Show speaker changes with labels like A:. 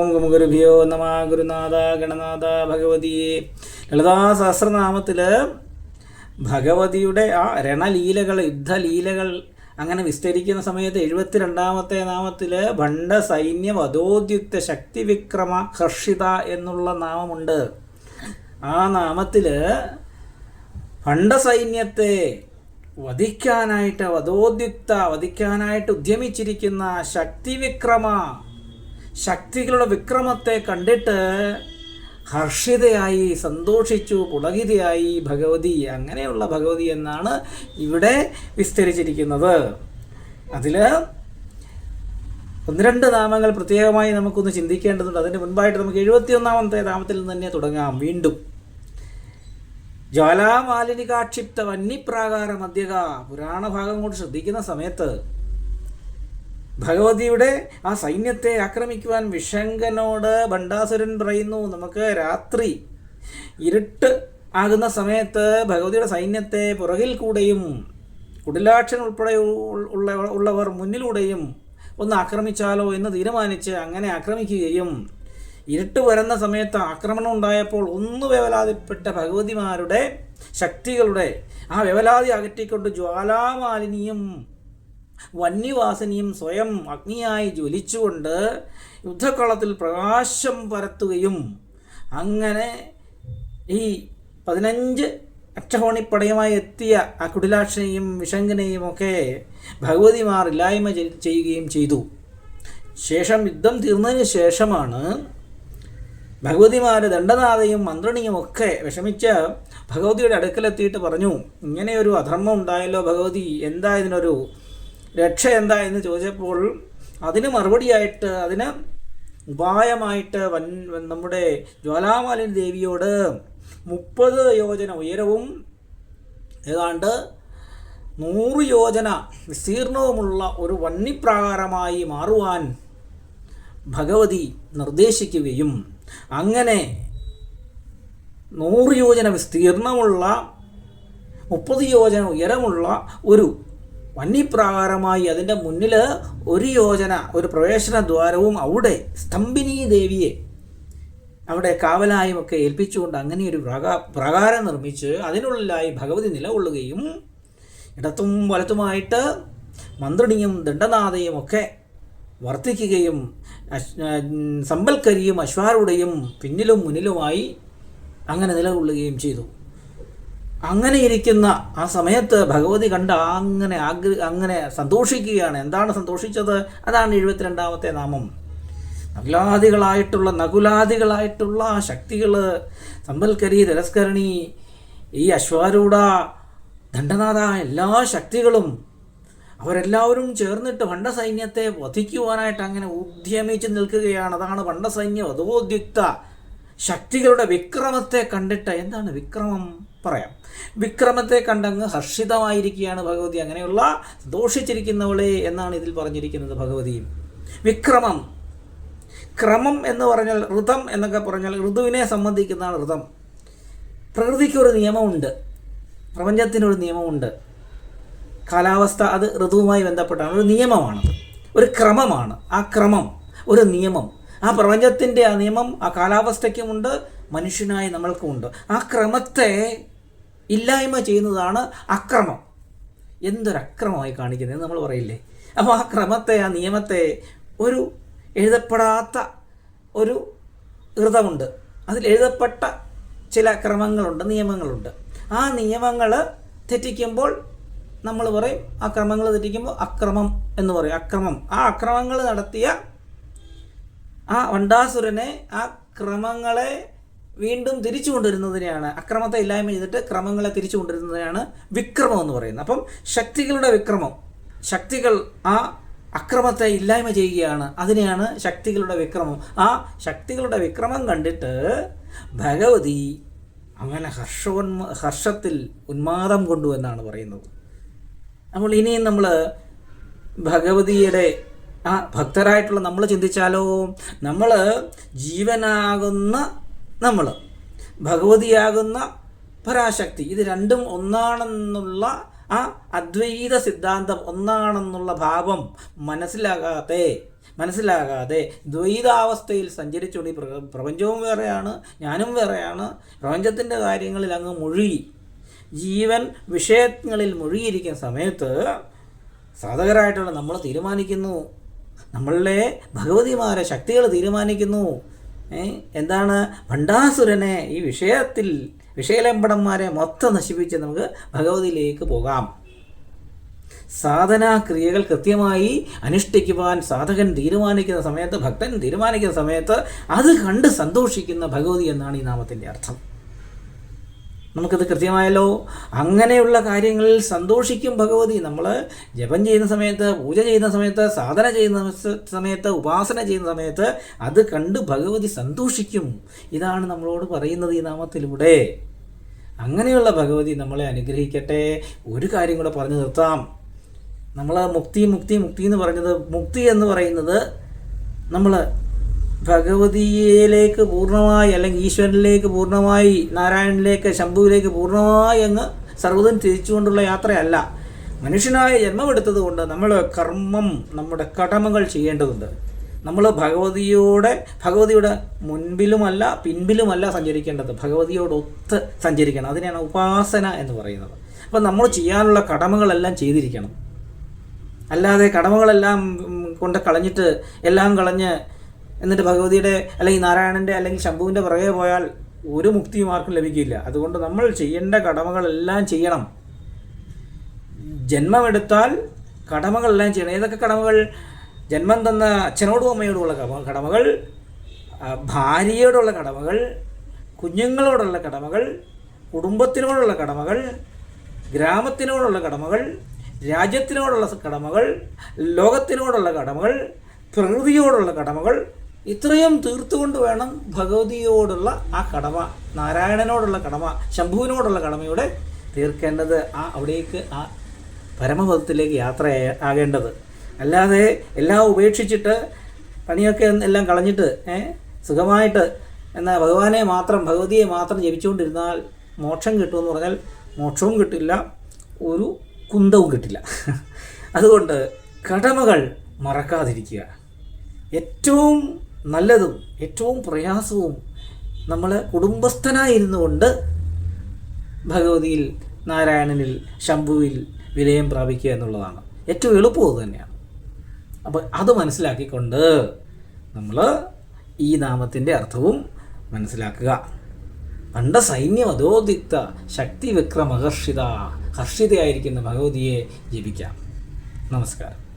A: ഓം ഗുരുഭ്യോ നമ ഗുരുനാഥ ഗണനാഥ ഭഗവതിയെ. ലളിതാ സഹസ്രനാമത്തിൽ ഭഗവതിയുടെ ആ രണലീലകൾ യുദ്ധലീലകൾ അങ്ങനെ വിസ്തരിക്കുന്ന സമയത്ത് എഴുപത്തിരണ്ടാമത്തെ നാമത്തിൽ ഭണ്ഡ സൈന്യ വധോദ്യുക്ത ശക്തി വിക്രമ ഹർഷിത എന്നുള്ള നാമമുണ്ട്. ആ നാമത്തിൽ ഭണ്ഡ സൈന്യത്തെ വധിക്കാനായിട്ട് വധോദ്യുക്ത വധിക്കാനായിട്ട് ഉദ്യമിച്ചിരിക്കുന്ന ശക്തി വിക്രമ ശക്തികളുടെ വിക്രമത്തെ കണ്ടിട്ട് ഹർഷിതയായി സന്തോഷിച്ചു പുളകിതയായി ഭഗവതി അങ്ങനെയുള്ള ഭഗവതി എന്നാണ് ഇവിടെ വിസ്തരിച്ചിരിക്കുന്നത്. അതിൽ ഒന്ന് രണ്ട് നാമങ്ങൾ പ്രത്യേകമായി നമുക്കൊന്ന് ചിന്തിക്കേണ്ടതുണ്ട്. അതിന് മുൻപായിട്ട് നമുക്ക് എഴുപത്തിയൊന്നാമത്തെ നാമത്തിൽ നിന്ന് തന്നെ തുടങ്ങാം. വീണ്ടും. ജ്വാലാമാലിനികാക്ഷിപ്ത വന്യപ്രാകാര മധ്യക പുരാണ ഭാഗം കൊണ്ട് ശ്രദ്ധിക്കുന്ന സമയത്ത് ഭഗവതിയുടെ ആ സൈന്യത്തെ ആക്രമിക്കുവാൻ വിഷങ്കനോട് ഭണ്ഡാസുരൻ പറയുന്നു നമുക്ക് രാത്രി ഇരുട്ട് ആകുന്ന സമയത്ത് ഭഗവതിയുടെ സൈന്യത്തെ പുറകിൽ കൂടെയും കുടിലാക്ഷൻ ഉൾപ്പെടെ ഉള്ള ഉള്ളവർ മുന്നിലൂടെയും ഒന്ന് ആക്രമിച്ചാലോ എന്ന് തീരുമാനിച്ച് അങ്ങനെ ആക്രമിക്കുകയും ഇരുട്ട് വരുന്ന സമയത്ത് ആക്രമണം ഉണ്ടായപ്പോൾ ഒന്ന് വേവലാതിപ്പെട്ട ഭഗവതിമാരുടെ ശക്തികളുടെ ആ വേവലാതി അകറ്റിക്കൊണ്ട് ജ്വാലാമാലിനിയും വന്യവാസിനിയും സ്വയം അഗ്നിയായി ജ്വലിച്ചുകൊണ്ട് യുദ്ധക്കളത്തിൽ പ്രകാശം പരത്തുകയും അങ്ങനെ ഈ പതിനഞ്ച് അക്ഷഹോണിപ്പടയുമായി എത്തിയ ആ കുടിലാക്ഷനെയും വിഷങ്കനെയും ഒക്കെ ഭഗവതിമാർ ഇല്ലായ്മ ചെയ്യുകയും ചെയ്തു. ശേഷം യുദ്ധം തീർന്നതിന് ശേഷമാണ് ഭഗവതിമാർ ദണ്ഡനാഥയും മന്ത്രണിയും ഒക്കെ വിഷമിച്ച് ഭഗവതിയുടെ അടുക്കലെത്തിയിട്ട് പറഞ്ഞു ഇങ്ങനെയൊരു അധർമ്മം ഉണ്ടായല്ലോ ഭഗവതി എന്താ ഇതിനൊരു രക്ഷ എന്താ എന്ന് ചോദിച്ചപ്പോൾ അതിന് മറുപടിയായിട്ട് അതിന് ഉപായമായിട്ട് വൻ നമ്മുടെ ജ്വാലാമാലിനി ദേവിയോട് മുപ്പത് യോജന ഉയരവും ഏതാണ്ട് നൂറ് യോജന വിസ്തീർണവുമുള്ള ഒരു വന്യപ്രാകാരമായി മാറുവാൻ ഭഗവതി നിർദ്ദേശിക്കുകയും അങ്ങനെ നൂറ് യോജന വിസ്തീർണമുള്ള മുപ്പത് യോജന ഉയരമുള്ള ഒരു വന്യപ്രാകാരമായി അതിന്റെ മുന്നിൽ ഒരു യോജന ഒരു പ്രവേശന ദ്വാരവും അവിടെ സ്തംഭിനി ദേവിയെ അവിടെ കാവലായും ഒക്കെ ഏൽപ്പിച്ചുകൊണ്ട് അങ്ങനെ ഒരു പ്രകാരം നിർമ്മിച്ച് അതിനുള്ളിലായി ഭഗവതി നിലകൊള്ളുകയും ഇടത്തും വലത്തുമായിട്ട് മന്ത്രിണിയും ദണ്ഡനാഥയും ഒക്കെ വർത്തിക്കുകയും സമ്പൽക്കരിയും അശ്വാരുടെയും പിന്നിലും മുന്നിലുമായി അങ്ങനെ നിലകൊള്ളുകയും ചെയ്തു. അങ്ങനെ ഇരിക്കുന്ന ആ സമയത്ത് ഭഗവതി കണ്ട അങ്ങനെ ആഗ്ര അങ്ങനെ സന്തോഷിക്കുകയാണ്. എന്താണ് സന്തോഷിച്ചത്? അതാണ് എഴുപത്തിരണ്ടാമത്തെ നാമം. നകുലാദികളായിട്ടുള്ള നകുലാദികളായിട്ടുള്ള ശക്തികൾ സമ്പൽക്കരി തിരസ്കരണി ഈ അശ്വാരൂഢ ദണ്ഡനാഥ എല്ലാ ശക്തികളും അവരെല്ലാവരും ചേർന്നിട്ട് ഭണ്ഡസൈന്യത്തെ വധിക്കുവാനായിട്ട് അങ്ങനെ ഉദ്യമിച്ച് നിൽക്കുകയാണ്. അതാണ് ഭണ്ഡസൈന്യം. അതോദ്യുക്ത ശക്തികളുടെ വിക്രമത്തെ കണ്ടിട്ട് എന്താണ് വിക്രമം? പറയാം. വിക്രമത്തെ കണ്ടങ്ങ് ഹർഷിതമായിരിക്കുകയാണ് ഭഗവതി. അങ്ങനെയുള്ള ദോഷിച്ചിരിക്കുന്നവളെ എന്നാണ് ഇതിൽ പറഞ്ഞിരിക്കുന്നത് ഭഗവതി. വിക്രമം. ക്രമം എന്ന് പറഞ്ഞാൽ ഋതം എന്നൊക്കെ പറഞ്ഞാൽ ഋതുവിനെ സംബന്ധിക്കുന്നതാണ് ഋതം. പ്രകൃതിക്കൊരു നിയമമുണ്ട്. പ്രപഞ്ചത്തിനൊരു നിയമമുണ്ട്. കാലാവസ്ഥ അത് ഋതുവുമായി ബന്ധപ്പെട്ടാണ്. ഒരു നിയമമാണത് ഒരു ക്രമമാണ്. ആ ക്രമം ഒരു നിയമം. ആ പ്രപഞ്ചത്തിന്റെ ആ നിയമം ആ കാലാവസ്ഥയ്ക്കുമുണ്ട് മനുഷ്യനായി നമ്മൾക്കുമുണ്ട്. ആ ക്രമത്തെ ഇല്ലായ്മ ചെയ്യുന്നതാണ് അക്രമം. എന്തൊരക്രമമായി കാണിക്കുന്നത് നമ്മൾ പറയില്ലേ? അപ്പോൾ ആ ക്രമത്തെ ആ നിയമത്തെ ഒരു എഴുതപ്പെടാത്ത ഒരു ഋതമുണ്ട്. അതിൽ എഴുതപ്പെട്ട ചില ക്രമങ്ങളുണ്ട് നിയമങ്ങളുണ്ട്. ആ നിയമങ്ങൾ തെറ്റിക്കുമ്പോൾ നമ്മൾ പറയും ആ ക്രമങ്ങൾ തെറ്റിക്കുമ്പോൾ അക്രമം എന്ന് പറയും. അക്രമം. ആ അക്രമങ്ങൾ നടത്തിയ ആ വണ്ടാസുരനെ ആ ക്രമങ്ങളെ വീണ്ടും തിരിച്ചു കൊണ്ടുവരുന്നതിനെയാണ് അക്രമത്തെ ഇല്ലായ്മ ചെയ്തിട്ട് ക്രമങ്ങളെ തിരിച്ചു കൊണ്ടുവരുന്നതിനാണ് വിക്രമം എന്ന് പറയുന്നത്. അപ്പം ശക്തികളുടെ വിക്രമം. ശക്തികൾ ആ അക്രമത്തെ ഇല്ലായ്മ ചെയ്യുകയാണ്. അതിനെയാണ് ശക്തികളുടെ വിക്രമം. ആ ശക്തികളുടെ വിക്രമം കണ്ടിട്ട് ഭഗവതി അങ്ങനെ ഹർഷോന്മ ഹർഷത്തിൽ ഉന്മാദം കൊണ്ടു എന്നാണ് പറയുന്നത്. അപ്പോൾ ഇനിയും നമ്മൾ ഭഗവതിയുടെ ആ ഭക്തരായിട്ടുള്ള നമ്മൾ ചിന്തിച്ചാലോ? നമ്മൾ ജീവനാകുന്ന നമ്മൾ ഭഗവതിയാകുന്ന പരാശക്തി. ഇത് രണ്ടും ഒന്നാണെന്നുള്ള ആ അദ്വൈത സിദ്ധാന്തം ഒന്നാണെന്നുള്ള ഭാവം മനസ്സിലാകാതെ മനസ്സിലാകാതെ ദ്വൈതാവസ്ഥയിൽ സഞ്ചരിച്ചുകൊണ്ട് പ്ര- പ്രപഞ്ചവും വേറെയാണ് ഞാനും വേറെയാണ് പ്രപഞ്ചത്തിന്റെ കാര്യങ്ങളിൽ അങ്ങ് മുഴുകി ജീവൻ വിഷയങ്ങളിൽ മുഴുകിയിരിക്കുന്ന സമയത്ത് സാധകരായിട്ടുള്ള നമ്മൾ തീരുമാനിക്കുന്നു. നമ്മളുടെ ഭഗവതിമാരെ ശക്തികൾ തീരുമാനിക്കുന്നു. എന്താണ്? ഭണ്ഡാസുരനെ ഈ വിഷയത്തിൽ വിഷയലമ്പടന്മാരെ മൊത്തം നശിപ്പിച്ച് നമുക്ക് ഭഗവതിയിലേക്ക് പോകാം. സാധനാ ക്രിയകൾ കൃത്യമായി അനുഷ്ഠിക്കുവാൻ സാധകൻ തീരുമാനിക്കുന്ന സമയത്ത് ഭക്തൻ തീരുമാനിക്കുന്ന സമയത്ത് അത് കണ്ട് സന്തോഷിക്കുന്ന ഭഗവതി എന്നാണ് ഈ നാമത്തിന്റെ അർത്ഥം. നമുക്കത് കൃത്യമായല്ലോ. അങ്ങനെയുള്ള കാര്യങ്ങളിൽ സന്തോഷിക്കും ഭഗവതി. നമ്മൾ ജപം ചെയ്യുന്ന സമയത്ത് പൂജ ചെയ്യുന്ന സമയത്ത് സാധന ചെയ്യുന്ന സമയത്ത് ഉപാസന ചെയ്യുന്ന സമയത്ത് അത് കണ്ട് ഭഗവതി സന്തോഷിക്കും. ഇതാണ് നമ്മളോട് പറയുന്നത് ഈ നാമത്തിലൂടെ. അങ്ങനെയുള്ള ഭഗവതി നമ്മളെ അനുഗ്രഹിക്കട്ടെ. ഒരു കാര്യം കൂടെ പറഞ്ഞു നിർത്താം. നമ്മൾ മുക്തി മുക്തി മുക്തി എന്ന് പറഞ്ഞത് മുക്തി എന്ന് പറയുന്നത് നമ്മൾ ഭഗവതിയിലേക്ക് പൂർണമായി അല്ലെങ്കിൽ ഈശ്വരനിലേക്ക് പൂർണമായി നാരായണനിലേക്ക് ശംഭുവിലേക്ക് പൂർണമായി അങ്ങ് സർവതും തിരിച്ചുകൊണ്ടുള്ള യാത്രയല്ല. മനുഷ്യനായ ജന്മമെടുത്തത് കൊണ്ട് നമ്മൾ കർമ്മം നമ്മുടെ കടമകൾ ചെയ്യേണ്ടതുണ്ട്. നമ്മൾ ഭഗവതിയോടെ ഭഗവതിയുടെ മുൻപിലുമല്ല പിൻപിലുമല്ല സഞ്ചരിക്കേണ്ടത്. ഭഗവതിയോടൊത്ത് സഞ്ചരിക്കണം. അതിനെയാണ് ഉപാസന എന്ന് പറയുന്നത്. അപ്പം നമ്മൾ ചെയ്യാനുള്ള കടമകളെല്ലാം ചെയ്തിരിക്കണം. അല്ലാതെ കടമകളെല്ലാം കൊണ്ട് കളഞ്ഞിട്ട് എല്ലാം കളഞ്ഞ് എന്നിട്ട് ഭഗവതിയുടെ അല്ലെങ്കിൽ നാരായണന്റെ അല്ലെങ്കിൽ ശംഭുവിന്റെ പുറകെ പോയാൽ ഒരു മുക്തിയും ആർക്കും ലഭിക്കില്ല. അതുകൊണ്ട് നമ്മൾ ചെയ്യേണ്ട കടമകളെല്ലാം ചെയ്യണം. ജന്മമെടുത്താൽ കടമകളെല്ലാം ചെയ്യണം. ഏതൊക്കെ കടമകൾ? ജന്മം തന്ന അച്ഛനോടും അമ്മയോടുമുള്ള കടമകൾ ഭാര്യയോടുള്ള കടമകൾ കുഞ്ഞുങ്ങളോടുള്ള കടമകൾ കുടുംബത്തിനോടുള്ള കടമകൾ ഗ്രാമത്തിനോടുള്ള കടമകൾ രാജ്യത്തിനോടുള്ള കടമകൾ ലോകത്തിനോടുള്ള കടമകൾ പ്രകൃതിയോടുള്ള കടമകൾ ഇത്രയും തീർത്തുകൊണ്ട് വേണം ഭഗവതിയോടുള്ള ആ കടമ നാരായണനോടുള്ള കടമ ശംഭുവിനോടുള്ള കടമയുടെ തീർക്കേണ്ടത് ആ അവിടേക്ക് ആ പരമപദത്തിലേക്ക് യാത്ര ആകേണ്ടത്. അല്ലാതെ എല്ലാം ഉപേക്ഷിച്ചിട്ട് പണിയൊക്കെ എല്ലാം കളഞ്ഞിട്ട് സുഖമായിട്ട് എന്നാൽ ഭഗവാനെ മാത്രം ഭഗവതിയെ മാത്രം ജപിച്ചുകൊണ്ടിരുന്നാൽ മോക്ഷം കിട്ടുമെന്ന് പറഞ്ഞാൽ മോക്ഷവും കിട്ടില്ല ഒരു കുന്തവും കിട്ടില്ല. അതുകൊണ്ട് കടമകൾ മറക്കാതിരിക്കുക. ഏറ്റവും നല്ലതും ഏറ്റവും പ്രയാസവും നമ്മൾ കുടുംബസ്ഥനായിരുന്നു കൊണ്ട് ഭഗവതിയിൽ നാരായണനിൽ ശംഭുവിൽ വിലയം പ്രാപിക്കുക എന്നുള്ളതാണ്. ഏറ്റവും എളുപ്പം തന്നെയാണ്. അപ്പോൾ അത് മനസ്സിലാക്കിക്കൊണ്ട് നമ്മൾ ഈ നാമത്തിന്റെ അർത്ഥവും മനസ്സിലാക്കുക. പണ്ട സൈന്യം അധോദിക്ത ശക്തി വിക്രമഹർഷിത ഹർഷിതയായിരിക്കുന്ന ഭഗവതിയെ ജപിക്കാം. നമസ്കാരം.